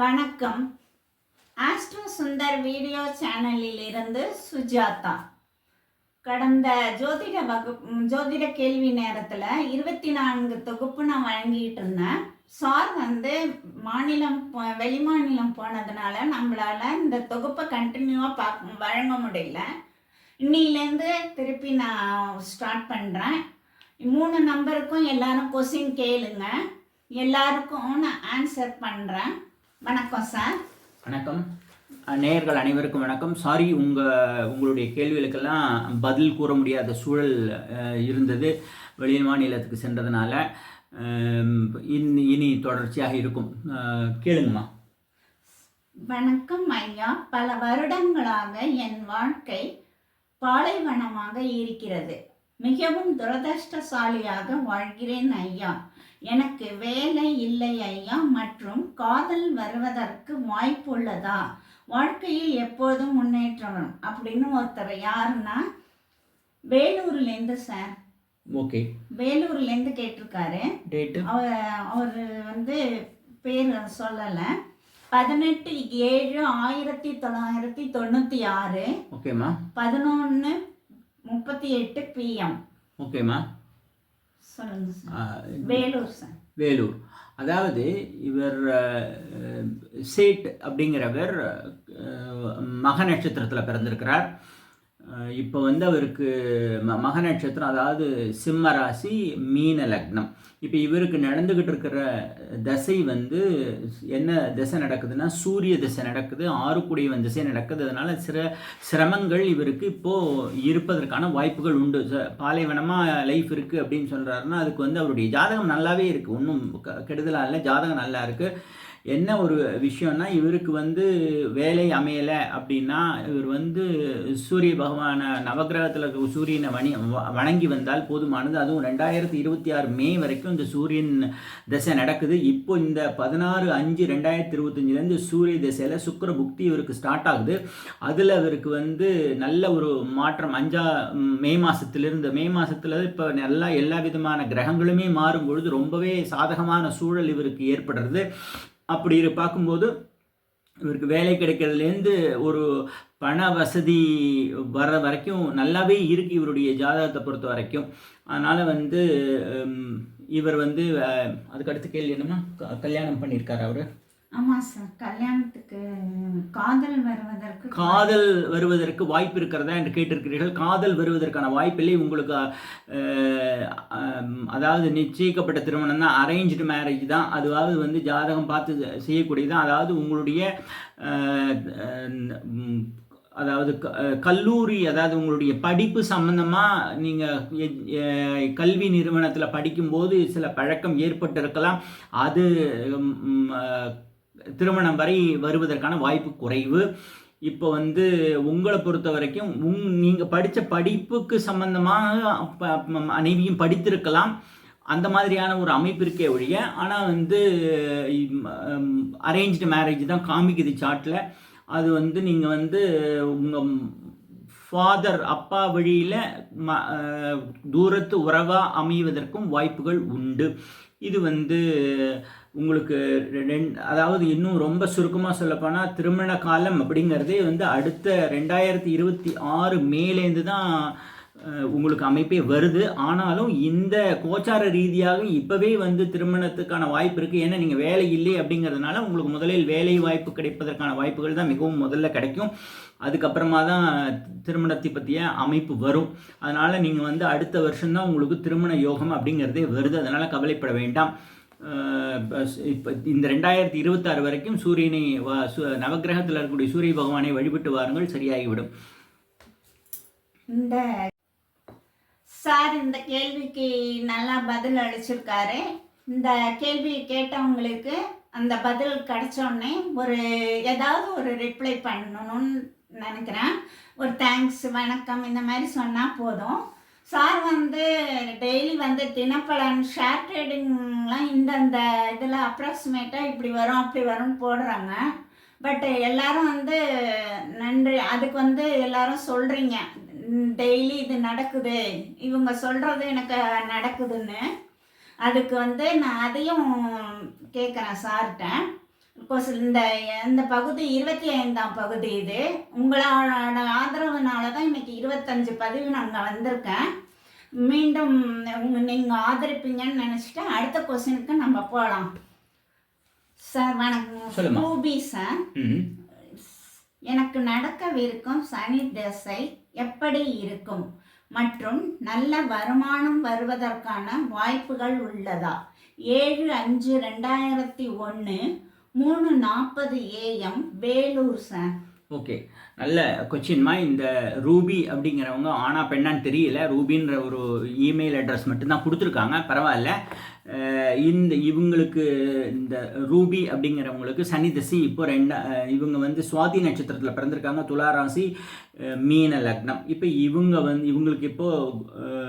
வணக்கம். Astro Sundar video சேனலில் இருந்து சுஜாதா. கடந்த ஜோதிட வகு ஜோதிட கேள்வி நேரத்தில் இருபத்தி நான்கு தொகுப்பு நான் வழங்கிட்டு இருந்தேன் சார் வந்து மாநிலம் போ- வெளிமாநிலம் போனதுனால நம்மளால இந்த தொகுப்பை கண்டினியூவாக பார்க்க வழங்க முடியல. இன்னிலேருந்து திருப்பி நான் ஸ்டார்ட் பண்ணுறேன் மூணு நம்பருக்கும் எல்லாரும் கொஸ்டின் கேளுங்க. எல்லாருக்கும் நான் ஆன்சர் பண்ணுறேன் வணக்கம் சார். வணக்கம். நேயர்கள் அனைவருக்கும் வணக்கம். சாரி உங்கள் உங்களுடைய கேள்விகளுக்கெல்லாம் பதில் கூற முடியாத சூழல் இருந்தது. வெளி மாநிலத்துக்கு சென்றதுனால இனி இனி தொடர்ச்சியாக இருக்கும். கேளுங்கம்மா. வணக்கம் ஐயா. பல வருடங்களாக என் வாழ்க்கை பாலைவனமாக இருக்கிறது. மிகவும் துரதிர்ஷ்டசாலியாக வாழ்கிறேன் ஐயா. எனக்கு வேலை இல்லை ஐயா மற்றும் காதல் வருவதற்கு வாய்ப்புள்ளதா? வாழ்க்கையில் எப்போதும் முன்னேற்றம் அப்படின்னு ஒருத்தர் யாருன்னா வேலூர்லேருந்து சார். ஓகே. வேலூர்லேருந்து கேட்டிருக்காரு. அவர் அவர் வந்து பேர் சொல்லலை. பதினெட்டு ஏழு ஆயிரத்தி தொள்ளாயிரத்தி தொண்ணூற்றி ஆறு. ஓகேம்மா. பதினொன்று முப்பத்தி எட்டு பிஎம் ஓகேம்மா. வேலூர் வேலூர். அதாவது இவர் சேட் அப்படிங்கிறவர் மக நட்சத்திரத்தில் பிறந்திருக்கிறார். இப்போ வந்து அவருக்கு ம மக நட்சத்திரம் அதாவது சிம்ம ராசி மீன லக்னம். இப்போ இவருக்கு நடந்துக்கிட்டு இருக்கிற தசை வந்து என்ன திசை நடக்குதுன்னா சூரிய திசை நடக்குது ஆறுக்குடியவன் திசை நடக்குது. அதனால் சில சிரமங்கள் இவருக்கு இப்போது இருப்பதற்கான வாய்ப்புகள் உண்டு. பாலைவனமாக லைஃப் இருக்குது அப்படின்னு சொல்கிறாருன்னா அதுக்கு வந்து அவருடைய ஜாதகம் நல்லாவே இருக்குது ஒன்றும் கெடுதலாக இல்லை ஜாதகம் நல்லா இருக்குது என்ன ஒரு விஷயம்னா இவருக்கு வந்து வேலை அமையலை அப்படின்னா இவர் வந்து சூரிய பகவானை நவக்கிரகத்தில் இருக்க சூரியனை வணி வ- வணங்கி வந்தால் போதுமானது. அதுவும் ரெண்டாயிரத்தி இருபத்தி ஆறு மே வரைக்கும் இந்த சூரியன் திசை நடக்குது. இப்போ இந்த பதினாறு அஞ்சு ரெண்டாயிரத்தி இருபத்தஞ்சிலேருந்து சூரிய திசையில் சுக்கிர புக்தி இவருக்கு ஸ்டார்ட் ஆகுது. அதில் இவருக்கு வந்து நல்ல ஒரு மாற்றம் அஞ்சா மே மாதத்துலேருந்து மே மாதத்தில் இப்போ நல்லா எல்லா விதமான கிரகங்களுமே மாறும் பொழுது ரொம்பவே சாதகமான சூழல் இவருக்கு ஏற்படுறது. அப்படி இரு பார்க்கும்போது இவருக்கு வேலை கிடைக்கிறதுலேருந்து ஒரு பண வசதி வர்ற வரைக்கும் நல்லாவே இருக்குது இவருடைய ஜாதகத்தை பொறுத்த வரைக்கும். அதனால் வந்து இவர் வந்து அதுக்கடுத்து கேள்வி என்னமா க- கல்யாணம் பண்ணியிருக்கார் அவர். ஆமாம் சார் கல்யாணத்துக்கு காதல் வருவதற்கு காதல் வருவதற்கு வாய்ப்பு இருக்கிறதா என்று கேட்டிருக்கிறீர்கள். காதல் வருவதற்கான வாய்ப்பில்லை உங்களுக்கு அதாவது நிச்சயிக்கப்பட்ட திருமணம் தான் அரேஞ்சு மேரேஜ் தான். அதுவாவது வந்து ஜாதகம் பார்த்து செய்யக்கூடியது தான். அதாவது உங்களுடைய அதாவது க- கல்லூரி அதாவது உங்களுடைய படிப்பு சம்பந்தமாக நீங்கள் கல்வி நிறுவனத்தில் படிக்கும்போது சில பழக்கம் ஏற்பட்டிருக்கலாம். அது திருமணம் வரை வருவதற்கான வாய்ப்பு குறைவு. இப்போ வந்து உங்களை பொறுத்த வரைக்கும் உங் நீங்கள் படித்த படிப்புக்கு சம்மந்தமாக அனைவியும் படித்திருக்கலாம். அந்த மாதிரியான ஒரு அமைப்பு இருக்கே ஒழிய ஆனால் வந்து அரேஞ்சு மேரேஜ் தான் காமிக்குது சார்ட்டில் அது வந்து நீங்கள் வந்து உங்கள் ஃபாதர் அப்பா வழியில் ம தூரத்து உறவாக அமைவதற்கும் வாய்ப்புகள் உண்டு. இது வந்து உங்களுக்கு ரெண் அதாவது இன்னும் ரொம்ப சுருக்கமாக சொல்லப்போனால் திருமண காலம் அப்படிங்கிறதே வந்து அடுத்த ரெண்டாயிரத்தி இருபத்தி ஆறு மேலேருந்து தான் உங்களுக்கு அமைப்பே வருது. ஆனாலும் இந்த கோச்சார ரீதியாக இப்போவே வந்து திருமணத்துக்கான வாய்ப்பு இருக்குது ஏன்னா நீங்கள் வேலை இல்லை அப்படிங்கிறதுனால உங்களுக்கு முதலில் வேலை வாய்ப்பு கிடைப்பதற்கான வாய்ப்புகள் தான் மிகவும் முதல்ல கிடைக்கும். அதுக்கப்புறமா தான் திருமணத்தை பற்றிய அமைப்பு வரும். அதனால் நீங்கள் வந்து அடுத்த வருஷம்தான் உங்களுக்கு திருமண யோகம் அப்படிங்கிறதே வருது. அதனால் கவலைப்பட வேண்டாம். இப்போ இந்த ரெண்டாயிரத்தி இருபத்தாறு வரைக்கும் சூரியனை வ- நவக்கிரகத்தில் இருக்கக்கூடிய சூரிய பகவானை வழிபட்டு வாருங்கள். சரியாகிவிடும். இந்த சார் இந்த கேள்விக்கு நல்லா பதில் அளிச்சிருக்காரு. இந்த கேள்வி கேட்டவங்களுக்கு அந்த பதில் கிடச்சோடனே ஒரு ஏதாவது ஒரு ரிப்ளை பண்ணணும்னு நினைக்கிறேன். ஒரு தேங்க்ஸ் வணக்கம் இந்த மாதிரி சொன்னால் போதும். சார் வந்து டெய்லி வந்து தினப்பலன் ஷேர் ட்ரேடிங்லாம் இந்தந்த இதில் அப்ராக்சிமேட்டாக இப்படி வரும் அப்படி வரும்னு போடுறாங்க. பட் எல்லாரும் வந்து நன்றி அதுக்கு வந்து எல்லாரும் சொல்கிறீங்க டெய்லி இது நடக்குது. இவங்க சொல்கிறது எனக்கு நடக்குதுன்னு. அதுக்கு வந்து நான் அதையும் கேட்குறேன் சார்கிட்ட கொஸ்- இந்த இந்த பகுதி இருபத்தி ஐந்தாம் பகுதி இது. உங்களோட ஆதரவுனால தான் இன்னைக்கு இருபத்தஞ்சு பதிவு நாங்கள் வந்திருக்கேன். மீண்டும் நீங்கள் ஆதரிப்பீங்கன்னு நினச்சிட்டு அடுத்த கொஸ்டினுக்கு நம்ம போகலாம் சார் வணக்கம். ரூபி சார் எனக்கு நடக்கவிருக்கும் சனி திசை எப்படி இருக்கும்? மற்றும் நல்ல வருமானம் வருவதற்கான வாய்ப்புகள் உள்ளதா? ஏழு அஞ்சு ரெண்டாயிரத்தி ஒன்று மூணு நாற்பது ஏஎம் வேலூர் சார். ஓகே. நல்ல கொச்சின்மா இந்த ரூபி அப்படிங்கிறவங்க ஆனா பெண்ணான்னு தெரியல. ரூபின்ற ஒரு இமெயில் அட்ரஸ் மட்டும்தான் கொடுத்துருக்காங்க. பரவாயில்ல. இந்த இவங்களுக்கு இந்த ரூபி அப்படிங்கிறவங்களுக்கு சனி திசை இப்போ ரெண்டா இவங்க வந்து சுவாதி நட்சத்திரத்தில் பிறந்திருக்காங்க. துளாராசி மீன லக்னம். இப்போ இவங்க வந்து இவங்களுக்கு இப்போ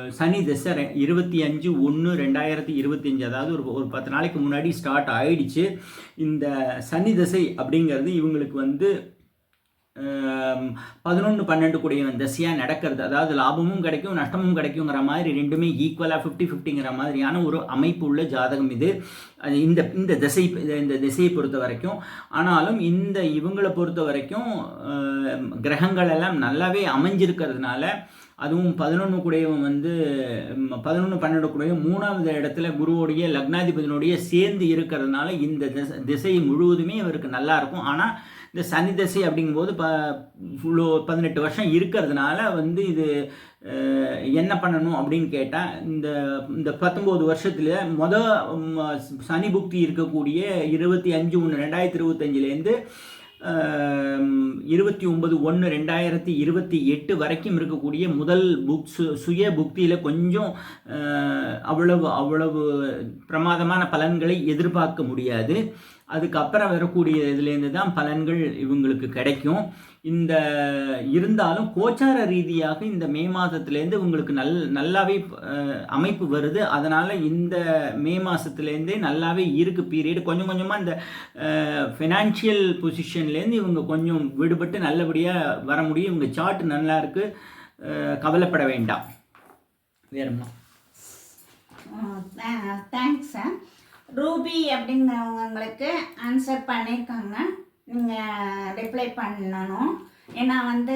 சனி தசை ரெ- இருபத்தி அஞ்சு ஒன்று ரெண்டாயிரத்தி இருபத்தஞ்சு அதாவது ஒரு ஒரு பத்து நாளைக்கு முன்னாடி ஸ்டார்ட் ஆயிடுச்சு. இந்த சனி தசை அப்படிங்கிறது இவங்களுக்கு வந்து பதினொன்று பன்னெண்டு கூடிய தசையாக நடக்கிறது. அதாவது லாபமும் கிடைக்கும் நஷ்டமும் கிடைக்குங்கிற மாதிரி ரெண்டுமே ஈக்குவலாக ஃபிஃப்டி ஃபிஃப்டிங்கிற மாதிரியான ஒரு அமைப்பு உள்ள ஜாதகம் இது. அது இந்த இந்த திசை இந்த திசையை பொறுத்த வரைக்கும். ஆனாலும் இந்த இவங்களை பொறுத்த வரைக்கும் கிரகங்கள் எல்லாம் நல்லாவே அமைஞ்சிருக்கிறதுனால அதுவும் பதினொன்று கூடையவன் வந்து பதினொன்று பன்னெண்டு கூடையும் மூணாவது இடத்துல குருவோடைய லக்னாதிபதியினுடைய சேர்ந்து இருக்கிறதுனால இந்த திசை திசை முழுவதுமே அவருக்கு நல்லா இருக்கும். ஆனால் இந்த சனி தசை அப்படிங்கும்போது ப இவ்வளோ பதினெட்டு வருஷம் இருக்கிறதுனால வந்து இது என்ன பண்ணணும் அப்படின்னு கேட்டால் இந்த இந்த பத்தொம்போது வருஷத்தில் மொத சனி புக்தி இருக்கக்கூடிய இருபத்தி அஞ்சு ஒன்று ரெண்டாயிரத்தி இருபத்தஞ்சிலேருந்து இருபத்தி ஒன்பது ஒன்று ரெண்டாயிரத்தி இருபத்தி எட்டு வரைக்கும் இருக்கக்கூடிய முதல் புக் சு சுய புக்தியில் கொஞ்சம் அவ்வளவு அவ்வளவு பிரமாதமான பலன்களை எதிர்பார்க்க முடியாது. அதுக்கப்புறம் வரக்கூடிய இதுலேருந்து தான் பலன்கள் இவங்களுக்கு கிடைக்கும். இந்த இருந்தாலும் கோச்சார ரீதியாக இந்த மே மாதத்துலேருந்து உங்களுக்கு நல் நல்லாவே அமைப்பு வருது. அதனால் இந்த மே மாதத்துலேருந்தே நல்லாவே இருக்கு பீரியட் கொஞ்சம் கொஞ்சமாக இந்த ஃபினான்ஷியல் பொசிஷன்லேருந்து இவங்க கொஞ்சம் விடுபட்டு நல்லபடியாக வர முடியும். இவங்க சார்ட் நல்லா இருக்குது கவலைப்பட வேண்டாம். வேறுமா தேங்க்ஸ் சார் ரூபி அப்படிங்கிறவங்களுக்கு ஆன்சர் பண்ணியிருக்காங்க நீங்கள் ரிப்ளை பண்ணணும். ஏன்னா வந்து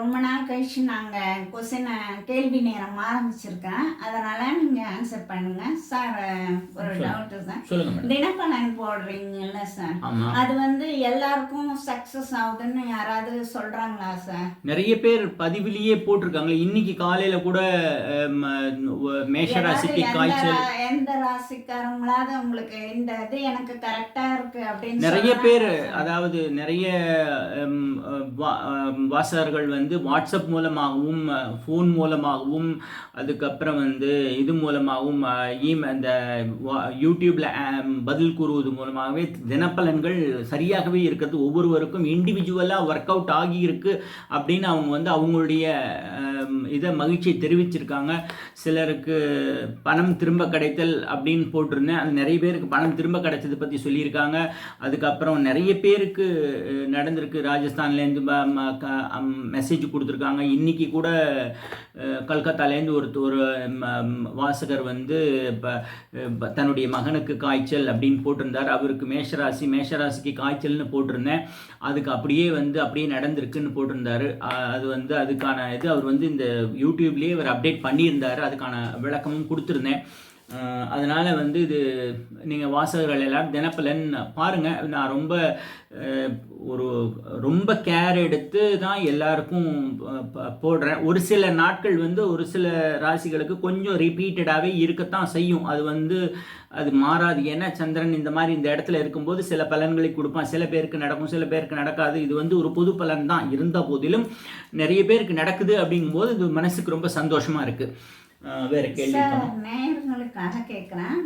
ரொம்ப நாள் கழிச்சு நாங்கள் கொஸ்டினை கேள்வி நேரம் ஆரம்பிச்சிருக்கேன். அதனால் நீங்கள் ஆன்சர் பண்ணுங்கள் சார் ஒரு. டவுட்டு சார் தினப்பலன் போடுறீங்கல்ல சார் அது வந்து எல்லாருக்கும் சக்ஸஸ் ஆகுதுன்னு யாராவது சொல்கிறாங்களா சார் நிறைய பேர் பதிவிலேயே போட்டிருக்காங்க. இன்னைக்கு காலையில கூட மேஷராசிக்கு எந்த காய்ச்சல். எந்த ராசிக்காரங்களாவது உங்களுக்கு இந்த இது எனக்கு கரெக்டா இருக்கு அப்படின்னு நிறைய பேர். அதாவது நிறைய வா- வாசகர்கள் வந்து வாட்ஸ்அப் மூலமாகவும் ஃபோன் மூலமாகவும் அதுக்கப்புறம் வந்து இது மூலமாகவும் ஈம அந்த வா- பதில் கூறுவது மூலமாகவே தினப்பலன்கள் சரியாகவே இருக்கிறது. ஒவ்வொருவருக்கும் இண்டிவிஜுவலாக ஒர்க் அவுட் ஆகியிருக்கு அப்படின்னு அவங்க வந்து அவங்களுடைய இதை மகிழ்ச்சியை தெரிவிச்சிருக்காங்க. சிலருக்கு பணம் திரும்ப கிடைத்தல் அப்படின்னு போட்டிருந்தேன். அது நிறைய பேருக்கு பணம் திரும்ப கிடைச்சதை பற்றி சொல்லியிருக்காங்க. அதுக்கப்புறம் நிறைய பேருக்கு நடந்திருக்கு. ராஜஸ்தான்லேருந்து மெசேஜ் கொடுத்துருக்காங்க. இன்றைக்கி கூட கல்கத்தாலேருந்து ஒரு ஒரு வாசகர் வந்து தன்னுடைய மகனுக்கு காய்ச்சல் அப்படின்னு போட்டிருந்தார். அவருக்கு மேஷராசி மேஷராசிக்கு காய்ச்சல்னு போட்டிருந்தேன். அதுக்கு அப்படியே வந்து அப்படியே நடந்திருக்குன்னு போட்டிருந்தார். அது வந்து அதுக்கான இது அவர் வந்து இந்த யூடியூப்லேயே அவர் அப்டேட் பண்ணியிருந்தார். அதுக்கான விளக்கமும் கொடுத்துருந்தேன். அதனால் வந்து இது நீங்கள் வாசகர்கள் எல்லாரும் தினப்பலன் பாருங்கள் நான் ரொம்ப ஒரு ரொம்ப கேர் எடுத்து தான் எல்லாருக்கும் போடுறேன். ஒரு சில நாட்கள் வந்து ஒரு சில ராசிகளுக்கு கொஞ்சம் ரிப்பீட்டடாகவே இருக்கத்தான் செய்யும். அது வந்து அது மாறாது. ஏன்னா சந்திரன் இந்த மாதிரி இந்த இடத்துல இருக்கும்போது சில பலன்களை கொடுப்பான். சில பேருக்கு நடக்கும் சில பேருக்கு நடக்காது. இது வந்து ஒரு பொது பலன் தான். இருந்த போதிலும் நிறைய பேருக்கு நடக்குது அப்படிங்கும்போது இது மனசுக்கு ரொம்ப சந்தோஷமாக இருக்குது வேற கேள்வி? நேயர்களுக்காக கேட்குறேன்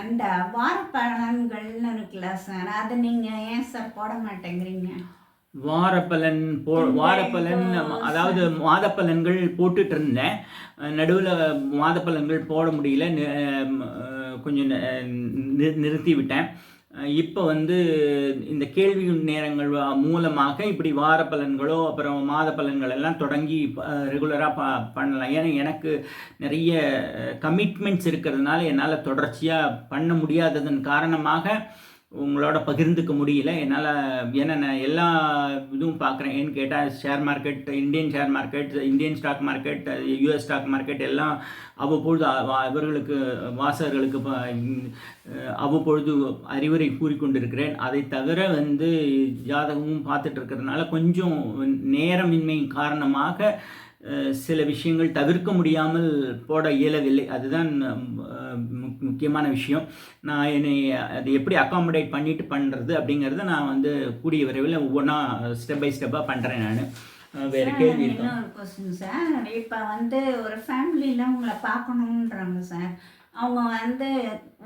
அந்த வார பலன்கள்னு இருக்குல்ல சார் அது நீங்க ஏன் சார் போட மாட்டேங்கிறீங்க? வாரப்பலன் போ வாரப்பலன் அதாவது மாதப்பலன்கள் போட்டுட்டு இருந்தேன் நடுவில் மாதப்பலன்கள் போட முடியல கொஞ்சம் நிறுத்தி விட்டேன் இப்போ வந்து இந்த கேள்வி நேரங்கள் மூலமாக இப்படி வார பலன்களோ அப்புறம் மாத பலன்கள் எல்லாம் தொடங்கி ரெகுலராக ப பண்ணலாம். ஏன்னா எனக்கு நிறைய கமிட்மெண்ட்ஸ் இருக்கிறதுனால என்னால் தொடர்ச்சியாக பண்ண முடியாததன் காரணமாக உங்களோட பகிர்ந்துக்க முடியல. என்னால் ஏன்னா எல்லா இதுவும் பார்க்குறேன் ஏன்னு கேட்டால் share market Indian share market Indian stock market US stock market எல்லாம் அவ்வப்பொழுது வா- இவர்களுக்கு வாசகர்களுக்கு அவ்வப்பொழுது அறிவுரை கூறிக்கொண்டிருக்கிறேன். அதை தவிர வந்து ஜாதகமும் பார்த்துட்டு இருக்கிறதுனால கொஞ்சம் நேரமின்மை காரணமாக சில விஷயங்கள் தவிர்க்க முடியாமல் போட இயலவில்லை. அதுதான் முக்கியமான விஷயம். நான் என்னை அது எப்படி அகாமடேட் பண்ணிட்டு பண்ணுறது அப்படிங்கிறத நான் வந்து கூடிய விரைவில் ஒவ்வொன்றா ஸ்டெப் பை ஸ்டெப்பாக பண்ணுறேன் நான். வேறு கேள்வி கொஸ்டின் சார். இப்போ வந்து ஒரு ஃபேமிலியில் உங்களை பார்க்கணுன்றாங்க சார். அவங்க வந்து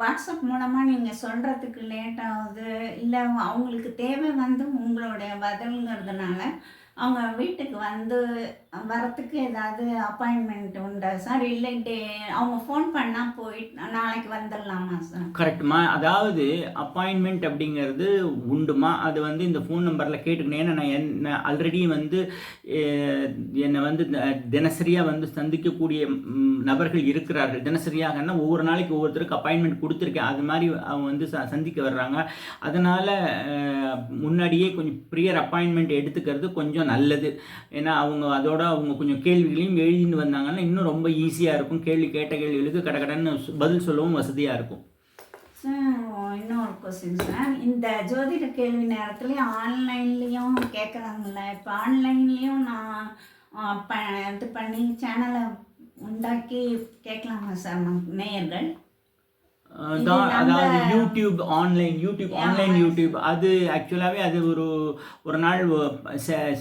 வாட்ஸ்அப் மூலமாக நீங்கள் சொல்கிறதுக்கு லேட் ஆகுது. இல்லை அவங்களுக்கு தேவை வந்து உங்களுடைய பதில்ங்கிறதுனால அவங்க வீட்டுக்கு வந்து வரத்துக்கு ஏதாவது அப்பாயின்மெண்ட் உண்டா சார் இல்லை டே அவங்க ஃபோன் பண்ணால் போயிட்டு நாளைக்கு வந்துடலாமா சார் கரெக்டுமா அதாவது அப்பாயின்மெண்ட் அப்படிங்கிறது உண்டுமா? அது வந்து இந்த ஃபோன் நம்பரில் கேட்டுக்கணும் ஏன்னா நான் என்ன ஆல்ரெடி வந்து என்னை வந்து த- வந்து சந்திக்கக்கூடிய நபர்கள் இருக்கிறார்கள். தினசரியாகன்னா ஒவ்வொரு நாளைக்கு ஒவ்வொருத்தருக்கு அப்பாயின்மெண்ட் கொடுத்துருக்கேன். அது மாதிரி அவங்க வந்து ச சந்திக்க வர்றாங்க. அதனால் முன்னாடியே கொஞ்சம் ப்ரியர் அப்பாயின்மெண்ட் எடுத்துக்கிறது கொஞ்சம் நல்லது. ஏன்னா அவங்க அதோட அவங்க கொஞ்சம் கேள்விகளையும் எழுதிட்டு வந்தாங்கன்னா இன்னும் ரொம்ப ஈஸியாக இருக்கும். கேள்வி கேட்ட கேள்விகளுக்கு கடகடன்னு சு- பதில் சொல்லவும் வசதியாக இருக்கும். இன்னொரு கொஸ்டின் சார் இந்த ஜோதிட கேள்வி நேரத்துலையும் ஆன்லைன்லேயும் கேட்குறாங்கல்ல இப்போ ஆன்லைன்லேயும் நான் ப இது பண்ணி சேனலை உண்டாக்கி கேட்கலாமா சார் நேயர்கள்? தான் அதாவது YouTube online YouTube online. YouTube அது ஆக்சுவலாகவே அது ஒரு ஒரு நாள்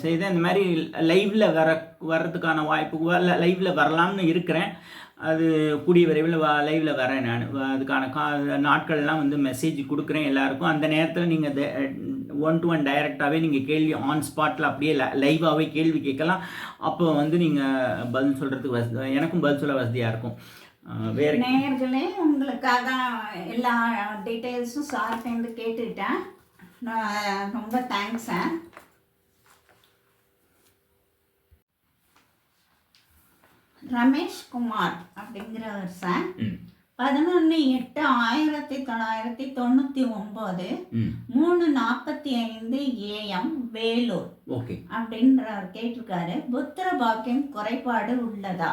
செய்த இந்த மாதிரி லைவில் வர வர்றதுக்கான வாய்ப்பு லைவில் வரலாம்னு இருக்கிறேன். அது கூடிய விரைவில் லைவில் வரேன் நான். அதுக்கான கா நாட்கள்லாம் வந்து மெசேஜ் கொடுக்குறேன் எல்லாருக்கும். அந்த நேரத்தில் நீங்கள் ஒன் டு ஒன் டைரெக்டாகவே நீங்கள் கேள்வி ஆன் ஸ்பாட்டில் அப்படியே லைவாகவே கேள்வி கேட்கலாம். அப்போ வந்து நீங்கள் பதில் சொல்கிறதுக்கு வசதி எனக்கும் பதில் சொல்ல வசதியாக இருக்கும். வேற நேயர்களே உங்களுக்காக எல்லா டீட்டெயில்ஸும் சார்ட்டேருந்து கேட்டுட்டேன். நான் ரொம்ப தேங்க்ஸ் சார் ரமேஷ் குமார் அப்படிங்கிறவர் சார் ம். பதினொன்று எட்டு ஆயிரத்தி தொள்ளாயிரத்தி தொண்ணூற்றி ஒம்பது மூணு நாற்பத்தி ஐந்து ஏஎம் வேலூர் ஓகே. அப்படின்றவர் கேட்டிருக்காரு. புத்திர பாக்கியம் குறைபாடு உள்ளதா?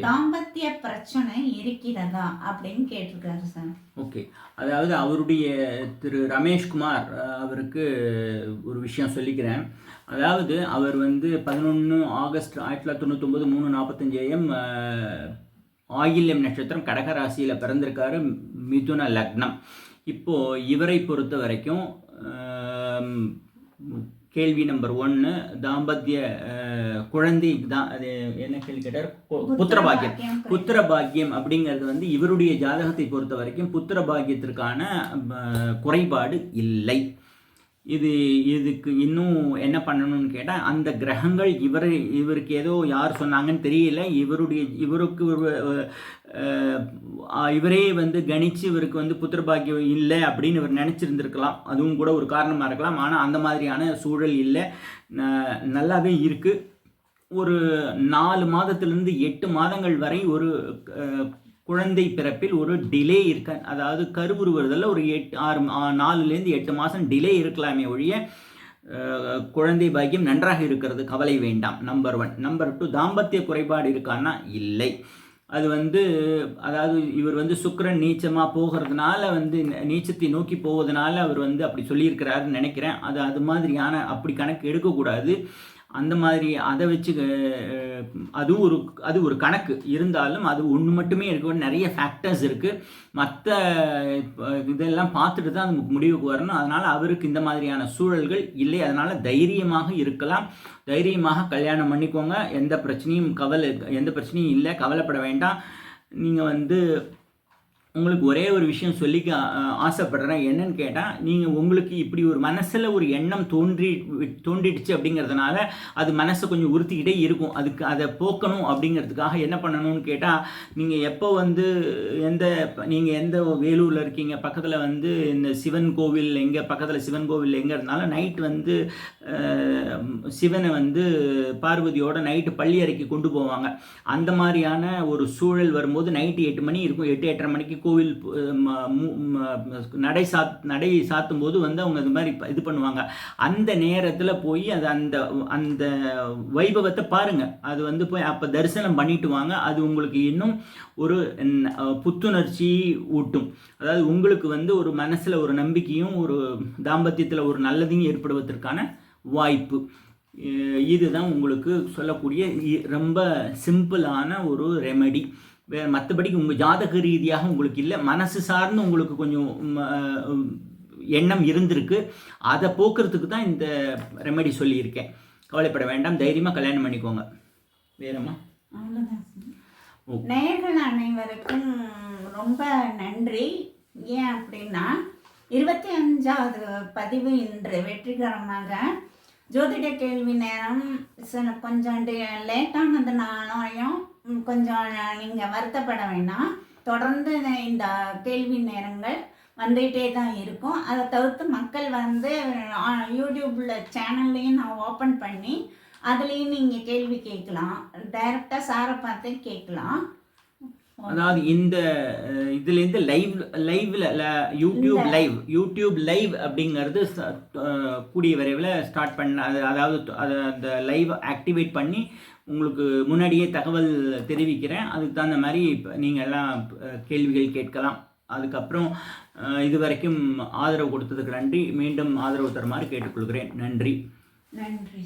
தாம்பத்திய பிரச்சனை இருக்கிறதா? அப்படின்னு கேட்டிருக்காரு சார். ஓகே. அதாவது அவருடைய திரு ரமேஷ்குமார் அவருக்கு ஒரு விஷயம் சொல்லிக்கிறேன். அதாவது அவர் வந்து பதினொன்று ஆகஸ்ட் ஆயிரத்தி தொள்ளாயிரத்தி தொண்ணூத்தொம்பது மூணு நாற்பத்தஞ்சு ஏஎம் ஆயில்யம் நட்சத்திரம் கடகராசியில் பிறந்திருக்காரு மிதுன லக்னம். இப்போது இவரை பொறுத்த வரைக்கும் கேள்வி நம்பர் ஒன்று தாம்பத்திய குழந்தை தான் அது என்ன கேள்வி கேட்டார்? புத்திர பாக்கியம் புத்திர பாக்கியம் அப்படிங்கிறது வந்து இவருடைய ஜாதகத்தை பொறுத்த வரைக்கும் புத்திர பாக்கியத்திற்கான குறைபாடு இல்லை. இது இதுக்கு இன்னும் என்ன பண்ணணும்னு கேட்டால் அந்த கிரகங்கள் இவர் இவருக்கு ஏதோ யார் சொன்னாங்கன்னு தெரியல. இவருடைய இவருக்கு இவரே வந்து கணிச்சு இவருக்கு வந்து புத்திரபாக்கியம் இல்லை அப்படின்னு இவர் நினச்சிருந்துருக்கலாம். அதுவும் கூட ஒரு காரணமாக இருக்கலாம். ஆனால் அந்த மாதிரியான சூழல் இல்லை. நல்லாவே இருக்குது ஒரு நாலு மாதத்துலேருந்து எட்டு மாதங்கள் வரை ஒரு குழந்தை பிறப்பில் ஒரு டிலே இருக்க அதாவது கருவுருவதில் ஒரு எட்டு ஆறு நாலுலேருந்து எட்டு மாதம் டிலே இருக்கலாமே ஒழிய குழந்தை பாக்கியம் நன்றாக இருக்கிறது கவலை வேண்டாம். நம்பர் ஒன் நம்பர் டூ தாம்பத்திய குறைபாடு இருக்கான்னா இல்லை. அது வந்து அதாவது இவர் வந்து சுக்கரன் நீச்சமாக போகிறதுனால வந்து நீச்சத்தை நோக்கி போவதனால அவர் வந்து அப்படி சொல்லியிருக்கிறாருன்னு நினைக்கிறேன். அது அது மாதிரியான அப்படி கணக்கு எடுக்கக்கூடாது. அந்த மாதிரி அதை வச்சு அது ஒரு அது ஒரு கணக்கு. இருந்தாலும் அது ஒன்று மட்டுமே இருக்க நிறைய ஃபேக்டர்ஸ் இருக்குது மற்ற இதெல்லாம் பார்த்துட்டு தான் நமக்கு முடிவுக்கு வரணும். அதனால் அவருக்கு இந்த மாதிரியான சூழல்கள் இல்லை. அதனால் தைரியமாக இருக்கலாம். தைரியமாக கல்யாணம் பண்ணிக்கோங்க. எந்த பிரச்சனையும் கவலை எந்த பிரச்சனையும் இல்லை. கவலைப்பட வேண்டாம். நீங்கள் வந்து உங்களுக்கு ஒரே ஒரு விஷயம் சொல்லிக்க ஆசைப்படுறேன். என்னன்னு கேட்டால் நீங்கள் உங்களுக்கு இப்படி ஒரு மனசில் ஒரு எண்ணம் தோன்றி தோன்றிடுச்சு அப்படிங்கிறதுனால அது மனசை கொஞ்சம் உறுத்திக்கிட்டே இருக்கும். அதுக்கு அதை போக்கணும் அப்படிங்கிறதுக்காக என்ன பண்ணணும்னு கேட்டால் நீங்கள் எப்போ வந்து எந்த நீங்கள் எந்த வேலூரில் இருக்கீங்க பக்கத்தில் வந்து இந்த சிவன் கோவில் எங்கே பக்கத்தில் சிவன் கோவில் எங்கே இருந்தாலும் நைட் வந்து சிவனை வந்து பார்வதியோட நைட்டு பள்ளி அறைக்கு கொண்டு போவாங்க. அந்த மாதிரியான ஒரு சூழல் வரும்போது நைட்டு எட்டு மணி இருக்கும் எட்டு எட்டரை மணிக்கு கோவில் நடை சாத் நடை சாத்தும் போது வந்து அவங்க இது மாதிரி இது பண்ணுவாங்க. அந்த நேரத்தில் போய் அது அந்த அந்த வைபவத்தை பாருங்கள் அது வந்து போய் அப்போ தரிசனம் பண்ணிட்டு வாங்க. அது உங்களுக்கு இன்னும் ஒரு புத்துணர்ச்சி ஊட்டும். அதாவது உங்களுக்கு வந்து ஒரு மனசில் ஒரு நம்பிக்கையும் ஒரு தாம்பத்தியத்தில் ஒரு நல்லதையும் ஏற்படுவதற்கான வாய்ப்பு. இதுதான் உங்களுக்கு சொல்லக்கூடிய ரொம்ப சிம்பிளான ஒரு ரெமெடி. வே மற்றபடிக்கு உங்கள் ஜாதக ரீதியாக உங்களுக்கு இல்லை. மனசு சார்ந்து உங்களுக்கு கொஞ்சம் எண்ணம் இருந்திருக்கு. அதை போக்குறதுக்கு தான் இந்த ரெமெடி சொல்லியிருக்கேன். கவலைப்பட வேண்டாம். தைரியமாக கல்யாணம் பண்ணிக்கோங்க. வேறம்மா. நேயர்கள் அனைவருக்கும் ரொம்ப நன்றி. ஏன் அப்படின்னா இருபத்தி அஞ்சாவது பதிவு இன்று வெற்றிகரமாக ஜோதிட கேள்வி நேரம். சில கொஞ்சம் லேட்டானதுனாலையும் ம், கொஞ்சம் நீங்கள் வருத்தப்பட வேண்டாம் தொடர்ந்து இந்த கேள்வி நேரங்கள் வந்துகிட்டே தான் இருக்கும். அதை தவிர்த்து மக்கள் வந்து யூடியூப்பில் சேனல்லையும் நான் ஓப்பன் பண்ணி அதுலேயும் நீங்கள் கேள்வி கேட்கலாம். டைரெக்டாக சாரை பார்த்து கேட்கலாம். அதாவது இந்த இதுலேருந்து லைவ் லைவ்ல யூடியூப் லைவ் யூடியூப் லைவ் அப்படிங்கிறது கூடிய விரைவில் ஸ்டார்ட் பண்ண அது அதாவது அது அந்த லைவ் ஆக்டிவேட் பண்ணி உங்களுக்கு முன்னாடியே தகவல் தெரிவிக்கிறேன். அதுக்கு தகுந்த மாதிரி இப்போ நீங்கள் எல்லாம் கேள்விகள் கேட்கலாம். அதுக்கப்புறம் இது வரைக்கும் ஆதரவு கொடுத்ததுக்கு நன்றி. மீண்டும் ஆதரவு தருமாறு கேட்டுக்கொள்கிறேன். நன்றி. நன்றி.